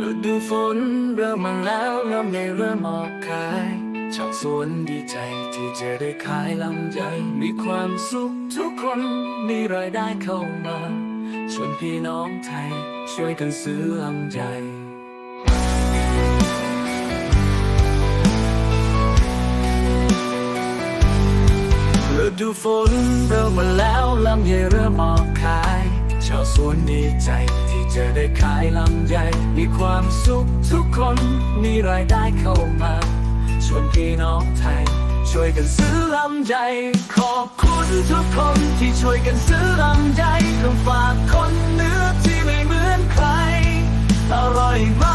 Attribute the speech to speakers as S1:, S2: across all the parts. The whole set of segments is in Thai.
S1: ฤดูฝนเริ่มมาแล้วลำไยเริ่มออกขายชาวสวนดีใจที่จะได้ขายลำไยมีความสุขทุกคนมีรายได้เข้ามาชวนพี่น้องไทยช่วยกันซื้อลำไยฤดูฝนเริ่มมาแล้วลำไยเริ่มออกขายาวสวนดีใจที่จะได้ขายลำไยมีความสุขทุกคนมีรายได้เข้ามาชวนพี่น้องไทย ช่วยกันซื้อลำไยขอบคุณทุกคนที่ช่วยกันซื้อลำไยก็ฝากคนเนื้อที่ไม่เหมือนใครอร่อยมาก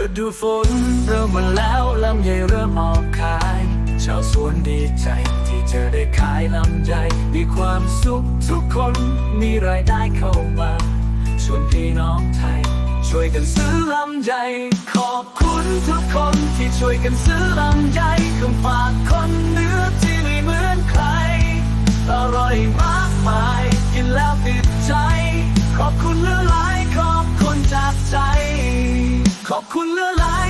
S1: ฤดูฝนเริ่มมาแล้วลำไยเริ่มออกขาย ชาวสวนดีใจที่จะได้ขายลำไยมีความสุขทุกคนมีรายได้เข้ามาชวนพี่น้องไทย ช่วยกันซื้อลำไยขอบคุณทุกคนที่ช่วยกันซื้อลำไย 包困了来